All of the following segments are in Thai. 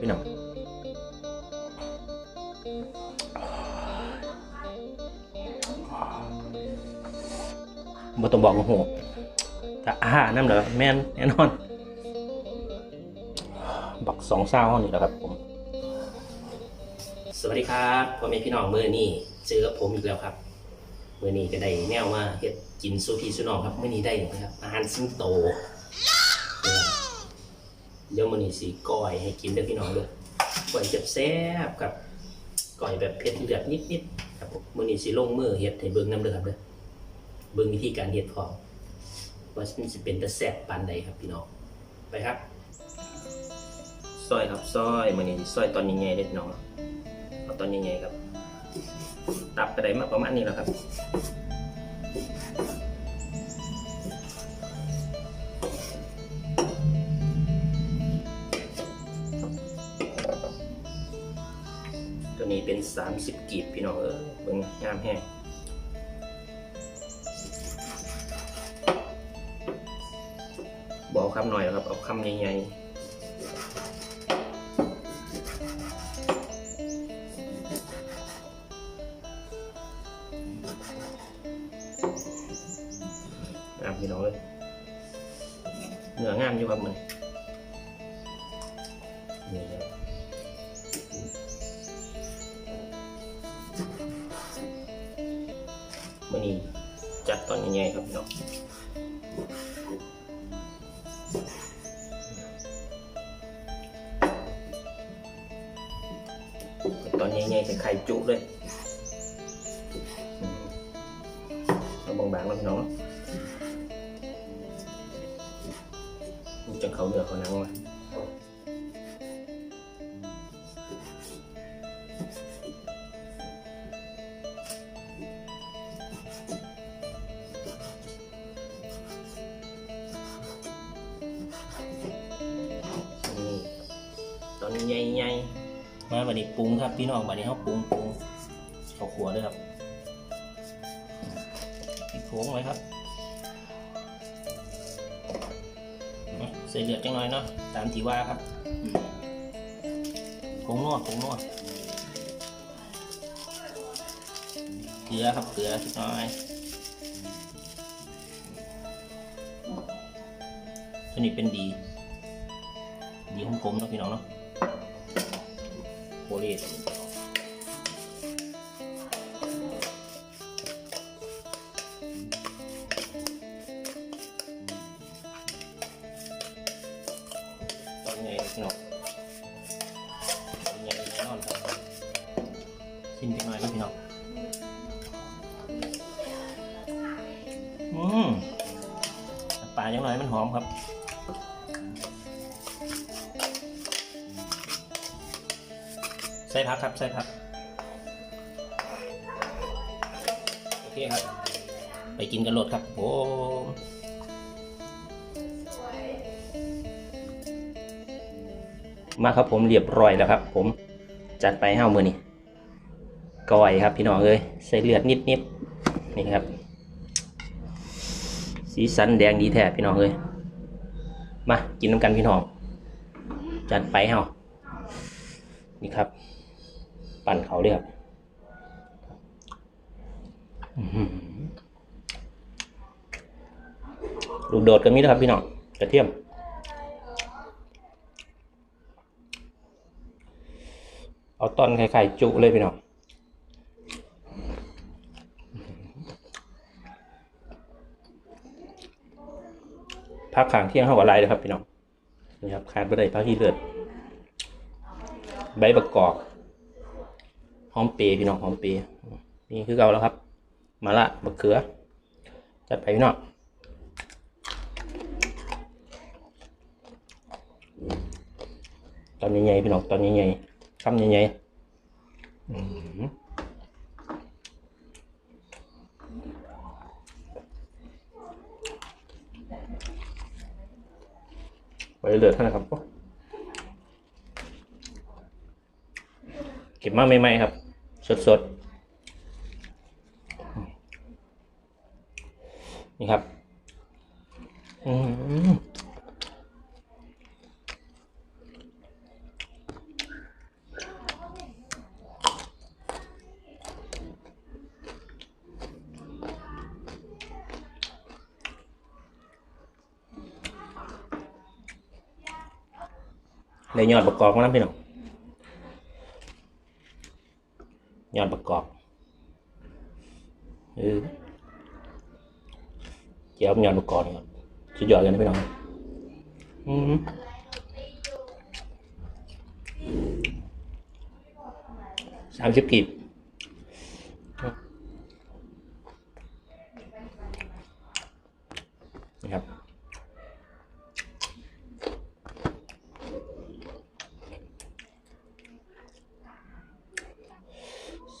พี่น้องบ่ต้องบอกโอ้โหแต่อาหารนั่นเหรอแม่นแน่นอน บักสองเศร้านี่แหละครับผม สวัสดีครับพ่อแม่พี่น้องมือนี่เจอกับผมอีกแล้วครับมือนี้ก็ได้แนวมาเฮ็ดกินซูพีซูนองครับมือนี้ได้นะครับอาหารสิงโต เดี๋ยวมือนี้สีก้อยให้กินเด้อพี่น้องเด้อก้อยเจ็บแซ่บๆครับก้อยแบบเผ็ดเลือดนิดๆครับผมมือนี้สีลงมือเฮ็ดให้เบิ่งน้ำเด้อครับเด้อเบิ่งวิธีการเฮ็ดพร้อมว่ามันสิเป็นตะแซ่บปานใดครับพี่น้องไปครับซอยครับซอยมือนี้ซอยตอนใหญ่ๆเด้อพี่น้องเอาตอนใหญ่ๆครับ ตับกระไดมาประมาณนี้แล้วครับ เป็น 30 กีบพี่น้องเออเบิ่งงามแห้งบอกคำหน่อยครับ เอาคำใหญ่ๆงามพี่น้องเลยเนื้องามอยู่ครับมัน มันนี่จัดตอนใหญ่ๆครับพี่น้องตอนใหญ่ๆใส่ไข่จุเลยอืมเอาบางๆแล้วพี่น้องเนาะมันจะเขาเหนือเขานังมา วันนี้ปรุงครับพี่น้องวันนี้เขาปรุงปรุงเขาขัวด้วยครับปิดโค้งไว้ครับใส่เลือดจังหน่อยเนาะตามที่ว่าครับอืมผงนวดผงนวดเกลือครับเกลือสักหน่อยตัวนี้เป็นดี ดีของผมเนาะพี่น้องเนาะ โคเส่ผักครับ ใส่ผัก โอเคครับ ไปกินกันโหลดครับโอ้มาครับผมเรียบร้อยแล้วครับ ผมจัดไปเฮ้ามือนี่ก้อยครับพี่น้องเอ้ยใส่เลือดนิดนิดนี่ครับ สีสันแดงดีแท้พี่น้องเอ้ยมากินน้ำกันพี่น้องจัดไปเฮ้านี่ครับ ปั่นเขาเลยครับลูกโดดกันมินะครับพี่น้องกระเทียม เอาตอนไข่ๆจุเลยพี่น้องพักขางเที่ยงเข้ากับลายเลยครับพี่น้องนี่ครับขาดไปได้พักที่เลือดใบประกอบ หอมเปรย์พี่น้องหอมเปรย์นี่คือเราแล้วครับ มาละมะเขือ จัดไปพี่น้องตอนใหญ่ๆพี่น้องตอนใหญ่ๆคำใหญ่ๆอื้อหือไว้เลือเท่านั้นครับ เก็บมาใหม่ๆครับ สดๆ นี่ครับในยอดประกอบมางน้ำพี่น้อง เจียวยอดประกอบนี่ครับสุดยอดเลยนะพี่น้องอืมสามสิบกีบนี่ครับ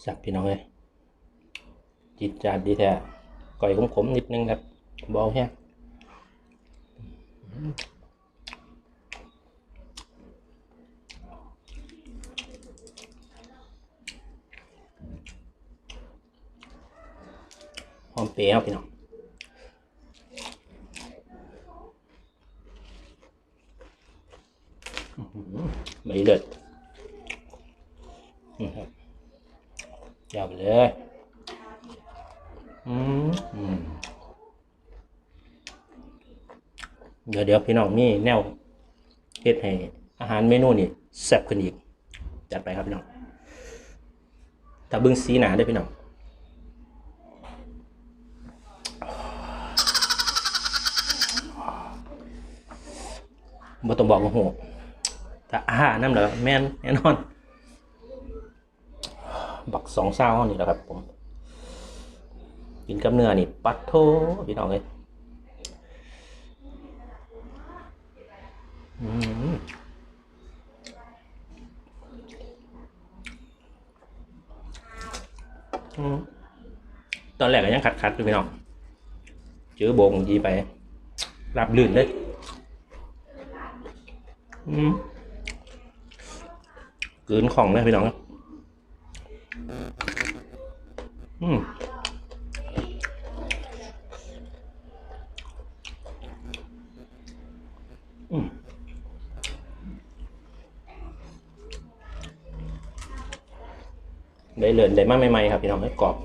สับพี่น้องเลยจิตจาดดีแท้ก่อยขมๆนิดนึงครับ เบาแฮะหอมเปรี้ยวพี่น้องอื้อหือไม่ เดี๋ยวเดี๋ยวพี่น้องนี่แนวเฮ็ดให้อาหารเมนูนี่แซ่บขึ้นอีก จัดไปครับพี่น้องถ้าบิ่งสีหนาได้พี่น้องบ่ต้องบอกว่าโหถ้าอาหารน้ำเหรอแม่นแน่นอน บักสองเศร้านี่แหละครับผม กินกับเนื้อนี่ ปัดโทพี่น้องเลยอืมอืม ตอนแรกก็ยังขัดขัดอยู่พี่น้องเจอโบงดีไปรับลื่นเลยอืมกลืนของเลยพี่น้องอืม ได้เลือนได้มากใหม่ๆครับพี่น้องให้กรอบ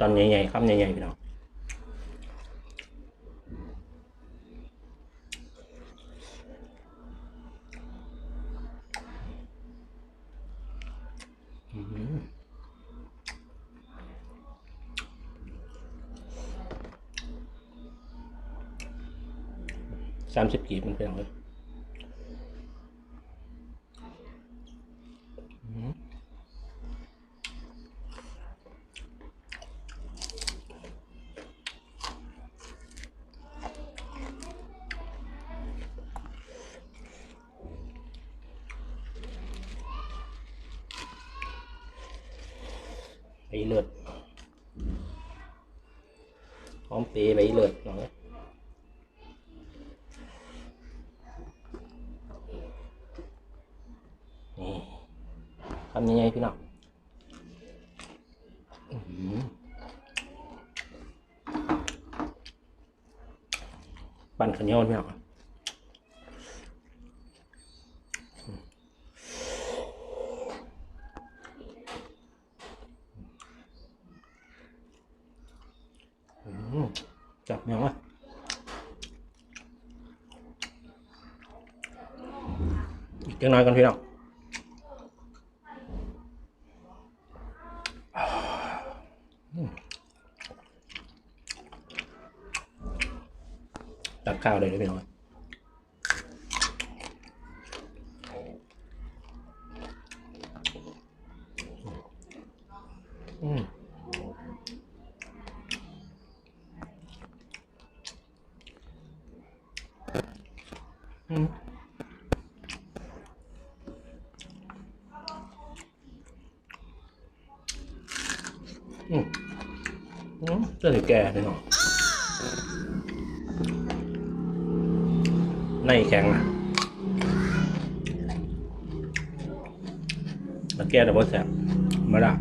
ตอนใหญ่ๆคำใหญ่ๆพี่น้องอื้อหือสามสิบกีบมันเป็นยังไง ใบเลือดหอมเปรย์ใบเลือดน้องเอ้ยนี่ทำยังไงพี่น้องปั่นขันยอดพี่น้องอื้อหือ จับยังวะอีกจังน้อยกันพี่น้องตักข้าวเลยนะพี่น้อง อืมอืมเจ้าถึงแก่พี่น้องในแข็งนะตะแก้ดับเบิลแซบมาละ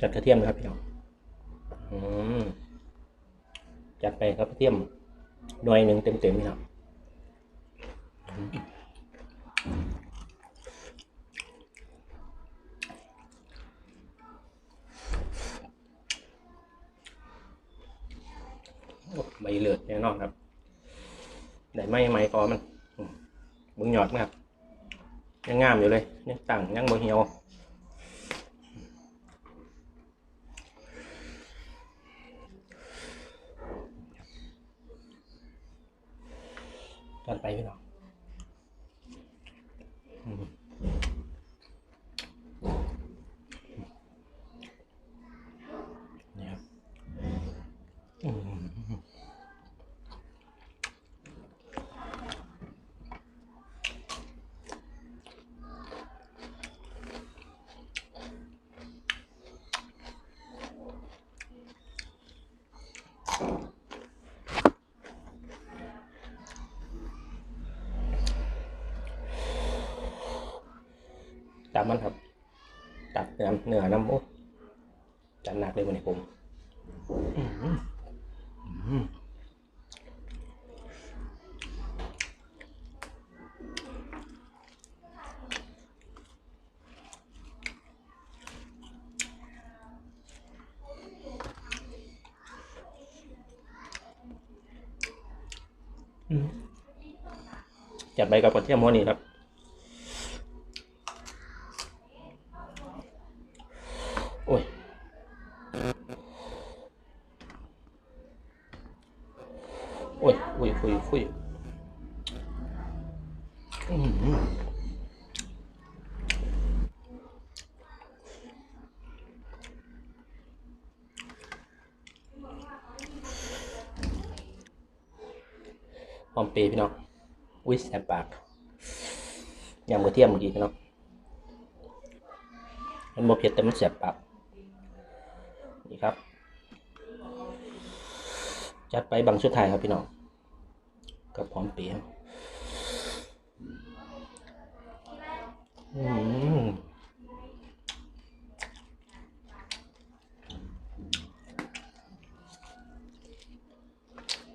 จัดกระเทียมนะครับพี่น้องอืมจัดไปครับกระเทียม หน่วยหนึ่งเต็มๆพี่น้องอืมโอ้ใบเลือดแน่นอนครับได้ไหมไหมกอมันอืมมึงหยอดไหมครับยังงามอยู่เลยยังตั้งยังบ่เหี่ยว กันไปพี่น้องอืมนี่ครับอืม จับมันครับจับเนื้อเนื้อน้ำโอ้จัดหนักเลยวันนี้ผมจัดไปกับกระเทียมหัวนี่ครับ โอ้ยโอ้ยโอ้ยคุยคุยอื้อหือหอมเปรพี่น้องอุ้ยแสบปากยำกระเทียมเมื่อกี้พี่น้องมันบ่เผ็ดแต่มันแสบปาก นี่ครับ จัดไปบางชุดไทายครับพี่น้องกับพร้อมเปียวอืม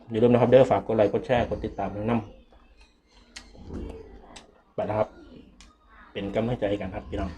อย่าลืมนะครับเด้อฝากกดไลค์กดแชร์กดติดตามด้วยน้ำไปแล้วครับ เป็นกำลังใจกันครับพี่น้อง